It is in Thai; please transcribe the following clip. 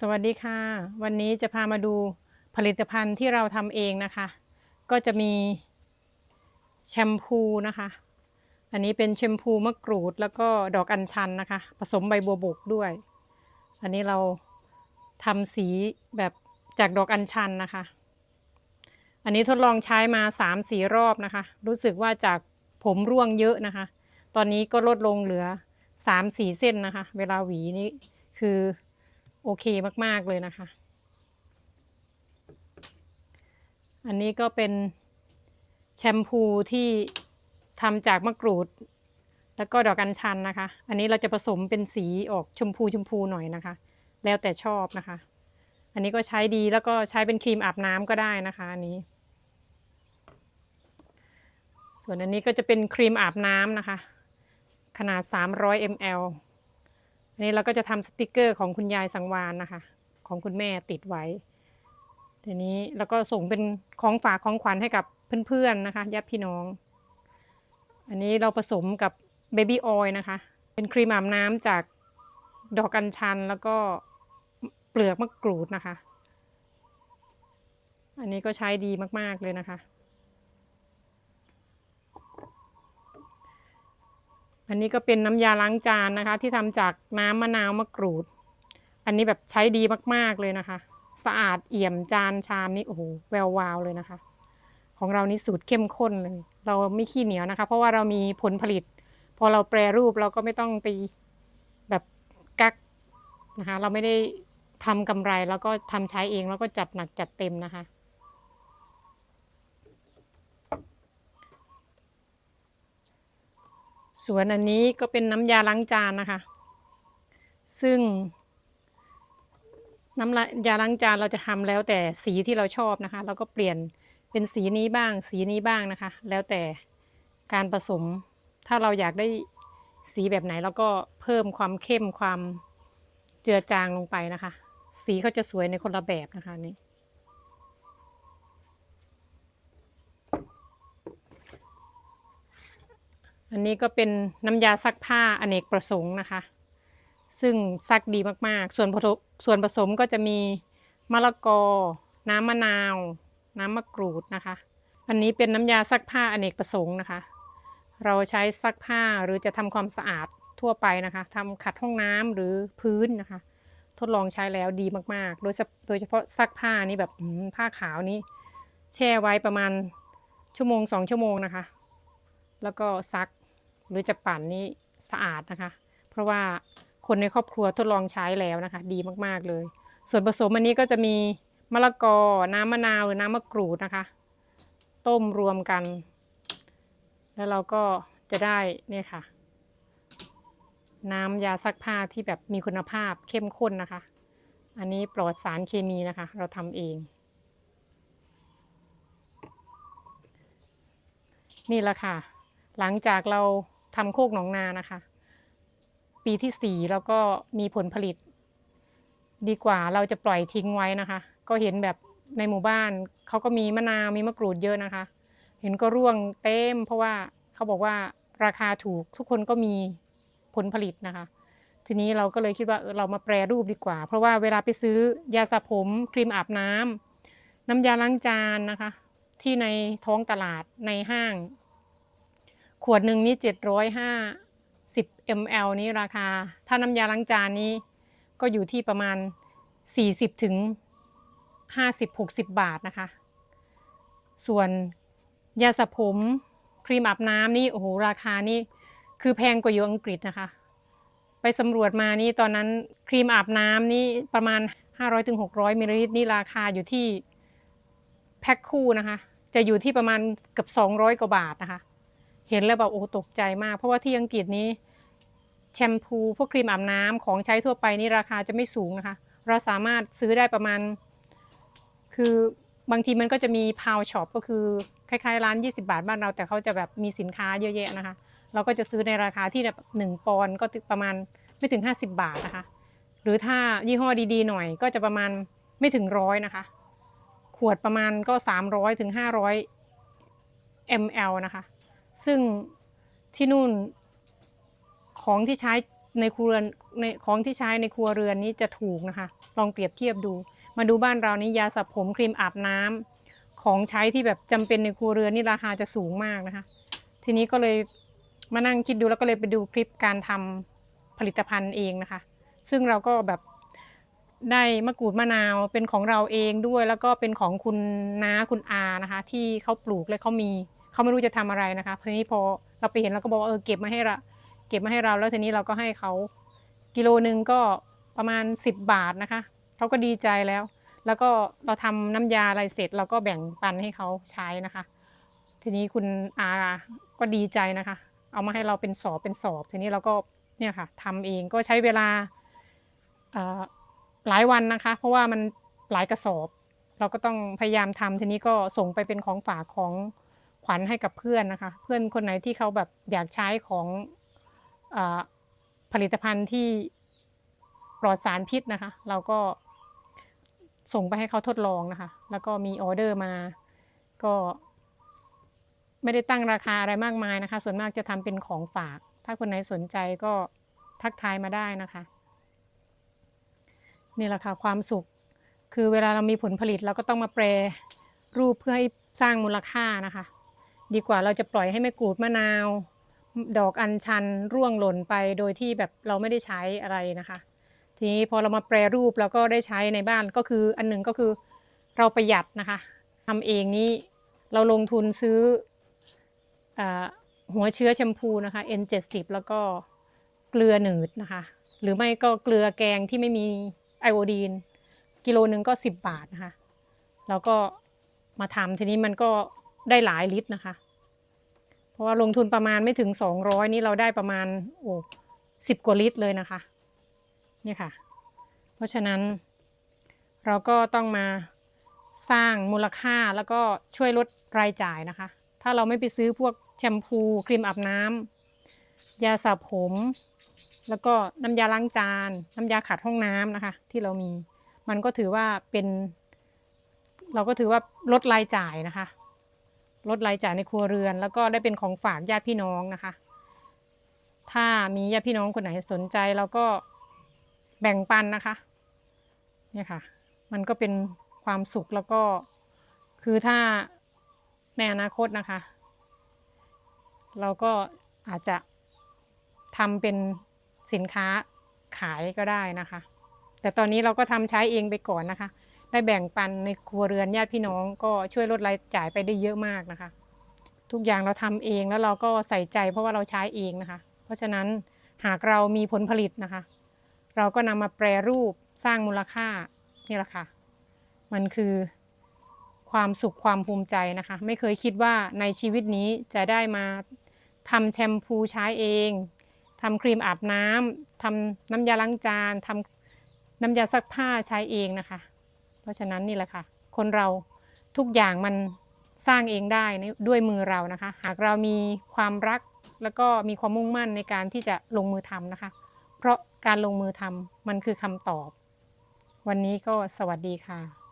สวัสดีค่ะ วันนี้จะพามาดูผลิตภัณฑ์ที่เราทำเองนะคะ ก็จะมีแชมพูนะคะ อันนี้เป็นแชมพูมะกรูดแล้วก็ดอกอัญชันนะคะ ผสมใบบัวบกด้วย อันนี้เราทำสีแบบจากดอกอัญชันนะคะ อันนี้ทดลองใช้มา3ามสี่รอบนะคะ รู้สึกว่าจากผมร่วงเยอะนะคะ ตอนนี้ก็ลดลงเหลือ3ามสี่เส้นนะคะ เวลาหวีนี่คือ โอเคมาก ๆ เลยนะคะ อันนี้ก็เป็นแชมพูที่ทำจากมะกรูด แล้วก็ดอกอัญชันนะคะ อันนี้เราจะผสมเป็นสีออกชมพูชมพูหน่อยนะคะ แล้วแต่ชอบนะคะ อันนี้ก็ใช้ดีแล้วก็ใช้เป็นครีมอาบน้ำก็ได้นะคะอันนี้ ส่วนอันนี้ก็จะเป็นครีมอาบน้ำนะคะ ขนาด 300 ml อันนี้เราก็จะทำสติกเกอร์ของคุณยายสังวานนะคะ ของคุณแม่ติดไว้ทีนี้แล้วก็ส่งเป็นของฝากของขวัญให้กับเพื่อนๆนะคะญาติพี่น้อง อันนี้เราผสมกับเบบี้ออยล์นะคะ เป็นครีมอาบน้ำจากดอกกัญชันแล้วก็เปลือกมะกรูดนะคะ อันนี้ก็ใช้ดีมากๆเลยนะคะ อันนี้ก็เป็นน้ำยาล้างจานนะคะ ที่ทำจากน้ำมะนาวมะกรูด อันนี้แบบใช้ดีมากๆเลยนะคะ สะอาดเอี่ยมจานชามนี่โอ้โหแวววาวเลยนะคะ ของเรานี่สูตรเข้มข้นเลย เราไม่ขี้เหนียวนะคะ เพราะว่าเรามีผลผลิต พอเราแปรรูปเราก็ไม่ต้องไปแบบกักนะคะ เราไม่ได้ทำกำไรแล้วก็ทำใช้เองแล้วก็จัดหนักจัดเต็มนะคะ ส่วนอันนี้ก็เป็นน้ำยาล้างจานนะคะ ซึ่ง น้ำยาล้างจานเราจะทำแล้วแต่สีที่เราชอบนะคะเราก็เปลี่ยนเป็นสีนี้บ้าง สีนี้บ้างนะคะ แล้วแต่การผสม ถ้าเราอยากได้สีแบบไหนเราก็เพิ่มความเข้มความเจือจางลงไปนะคะ สีเขาจะสวยในคนละแบบนะคะนี่ อันนี้ก็เป็นน้ำยาซักผ้าอเนกประสงค์นะคะ ซึ่งซักดีมากๆ ส่วนผสมส่วนผสมก็จะมีมะละกอ น้ำมะนาว น้ำมะกรูดนะคะ อันนี้เป็นน้ำยาซักผ้าอเนกประสงค์นะคะ เราใช้ซักผ้าหรือจะทำความสะอาดทั่วไปนะคะทำขัดห้องน้ำหรือพื้นนะคะ ทดลองใช้แล้วดีมากๆ โดยโดยเฉพาะซักผ้านี่แบบผ้าขาวนี่แช่ไว้ประมาณชั่วโมงสองชั่วโมงนะคะ แล้วก็ซัก หรือจะปั่นนี่สะอาดนะคะ เพราะว่าคนในครอบครัวทดลองใช้แล้วนะคะ ดีมากๆเลย ส่วนผสมอันนี้ก็จะมีมะละกอ น้ำมะนาวหรือน้ำมะกรูดนะคะ ต้มรวมกัน แล้วเราก็จะได้เนี่ยค่ะ น้ำยาซักผ้าที่แบบมีคุณภาพเข้มข้นนะคะ อันนี้ปลอดสารเคมีนะคะ เราทำเอง นี่แหละค่ะ หลังจากเรา ทำโคกหนองนานะคะ ปีที่สี่แล้วก็มีผลผลิต ดีกว่าเราจะปล่อยทิ้งไว้นะคะ ก็เห็นแบบในหมู่บ้านเขาก็มีมะนาวมีมะกรูดเยอะนะคะ เห็นก็ร่วงเต็มเพราะว่าเขาบอกว่าราคาถูกทุกคนก็มีผลผลิตนะคะ ทีนี้เราก็เลยคิดว่าเออเรามาแปรรูปดีกว่า เพราะว่าเวลาไปซื้อยาสระผมครีมอาบน้ำน้ำยาล้างจานนะคะ ที่ในท้องตลาดในห้าง ขวดหนึ่งนี่เจ็ดร้อยห้าสิบ ml นี้ราคา ถ้าน้ำยาล้างจานนี้ก็อยู่ที่ประมาณ 40ถึง50 60 บาทนะคะ ส่วนยาสระผมครีมอาบน้ำนี่โอ้โหราคานี่คือแพงกว่าอยู่อังกฤษนะคะ ไปสำรวจมานี่ตอนนั้นครีมอาบน้ำนี่ประมาณ 500-600ถึง600มิลลิลิตรนี่ราคาอยู่ที่แพ็คคู่นะคะ จะอยู่ที่ประมาณเกือบ200 กว่าบาทนะคะ เห็นแล้วแบบโอ้ตกใจมาก เพราะว่าที่อังกฤษนี้ แชมพูพวกครีมอาบน้ำของใช้ทั่วไปนี่ราคาจะไม่สูงนะคะ เราสามารถซื้อได้ประมาณ คือบางทีมันก็จะมีพาวช็อปก็คือคล้ายๆร้าน 20 บาทบ้านเรา แต่เขาจะแบบมีสินค้าเยอะแยะนะคะ เราก็จะซื้อในราคาที่แบบหนึ่งปอนก็ประมาณไม่ถึง 50 บาทนะคะ หรือถ้ายี่ห้อดีๆ หน่อยก็จะประมาณไม่ถึงร้อยนะคะ ขวดประมาณก็ 300ถึง500 ml นะคะ ซึ่งที่นู่นของที่ใช้ในครัวเรือนในของที่ใช้ในครัวเรือนนี้จะถูกนะคะ ลองเปรียบเทียบดู มาดูบ้านเรานี่ยาสระผมครีมอาบน้ำของใช้ที่แบบจำเป็นในครัวเรือนนี่ราคาจะสูงมากนะคะ ทีนี้ก็เลยมานั่งคิดดูแล้วก็เลยไปดูคลิปการทำผลิตภัณฑ์เองนะคะ ซึ่งเราก็แบบ ได้มะกรูดมะนาวเป็นของเราเองด้วย แล้วก็เป็นของคุณน้าคุณอานะคะ ที่เขาปลูกและเขามีเขาไม่รู้จะทำอะไรนะคะทีนี้พอเราไปเห็นเราก็บอกว่าเออเก็บมาให้เราเก็บมาให้เราแล้วทีนี้เราก็ให้เขากิโลหนึ่งก็ประมาณ 10 บาทนะคะเขาก็ดีใจแล้ว แล้วก็เราทำน้ำยาอะไรเสร็จ เราก็แบ่งปันให้เขาใช้นะคะ ทีนี้คุณอาก็ดีใจนะคะ เอามาให้เราเป็นสอบเป็นสอบ ทีนี้เราก็เนี่ยค่ะทำเองก็ใช้เวลาอ่อ หลายวันนะคะ เพราะว่ามันหลายกระสอบ เราก็ต้องพยายามทำทีนี้ก็ส่งไปเป็นของฝากของขวัญให้กับเพื่อนนะคะ เพื่อนคนไหนที่เขาแบบอยากใช้ของออผลิตภัณฑ์ที่ปลอดสารพิษนะคะ เราก็ส่งไปให้เขาทดลองนะคะ แล้วก็มีออเดอร์มา ก็ ไม่ได้ตั้งราคาอะไรมากมายนะคะ ส่วนมากจะทำเป็นของฝาก ถ้าคนไหนสนใจก็ทักทายมาได้นะคะ นี่แหละค่ะความสุข คือเวลาเรามีผลผลิตเราก็ต้องมาแปรรูปเพื่อให้สร้างมูลค่านะคะ ดีกว่าเราจะปล่อยให้แม่กรูดมะนาว ดอกอัญชันร่วงหล่นไปโดยที่แบบเราไม่ได้ใช้อะไรนะคะ ทีนี้พอเรามาแปรรูปเราก็ได้ใช้ในบ้านก็คืออันหนึ่งก็คือเราประหยัดนะคะทำเองนี้เราลงทุนซื้ออหัวเชื้อแชมพูนะคะ N70 แล้วก็เกลือหนืดนะคะ หรือไม่ก็เกลือแกงที่ไม่มี ไอโอดีน กิโลหนึ่งก็ 10 บาทนะคะ แล้วก็มาทำทีนี้มันก็ได้หลายลิตรนะคะ เพราะว่าลงทุนประมาณไม่ถึง 200 นี่เราได้ประมาณโอ้สิบกว่าลิตรเลยนะคะนี่ค่ะ เพราะฉะนั้นเราก็ต้องมาสร้างมูลค่าแล้วก็ช่วยลดรายจ่ายนะคะ ถ้าเราไม่ไปซื้อพวกแชมพู ครีมอาบน้ำยาสระผม แล้วก็น้ำยาล้างจาน น้ำยาขัดห้องน้ำนะคะ ที่เรามี มันก็ถือว่าเป็น เราก็ถือว่าลดรายจ่ายนะคะ ลดรายจ่ายในครัวเรือน แล้วก็ได้เป็นของฝากญาติพี่น้องนะคะ ถ้ามีญาติพี่น้องคนไหนสนใจเราก็แบ่งปันนะคะ เนี่ยค่ะ มันก็เป็นความสุขแล้วก็คือถ้าในอนาคตนะคะ เราก็อาจจะทำเป็น สินค้าขายก็ได้นะคะ แต่ตอนนี้เราก็ทำใช้เองไปก่อนนะคะ ได้แบ่งปันในครัวเรือนญาติพี่น้องก็ช่วยลดรายจ่ายไปได้เยอะมากนะคะ ทุกอย่างเราทำเองแล้วเราก็ใส่ใจเพราะว่าเราใช้เองนะคะ เพราะฉะนั้นหากเรามีผลผลิตนะคะ เราก็นำมาแปรรูปสร้างมูลค่านี่แหละค่ะ มันคือความสุขความภูมิใจนะคะ ไม่เคยคิดว่าในชีวิตนี้จะได้มาทำแชมพูใช้เอง ทำครีมอาบน้ำทำน้ำยาล้างจานทำน้ำยาซักผ้าใช้เองนะคะ เพราะฉะนั้นนี่แหละค่ะ คนเราทุกอย่างมันสร้างเองได้ด้วยมือเรานะคะ หากเรามีความรักแล้วก็มีความมุ่งมั่นในการที่จะลงมือทำนะคะ เพราะการลงมือทำมันคือคำตอบ วันนี้ก็สวัสดีค่ะ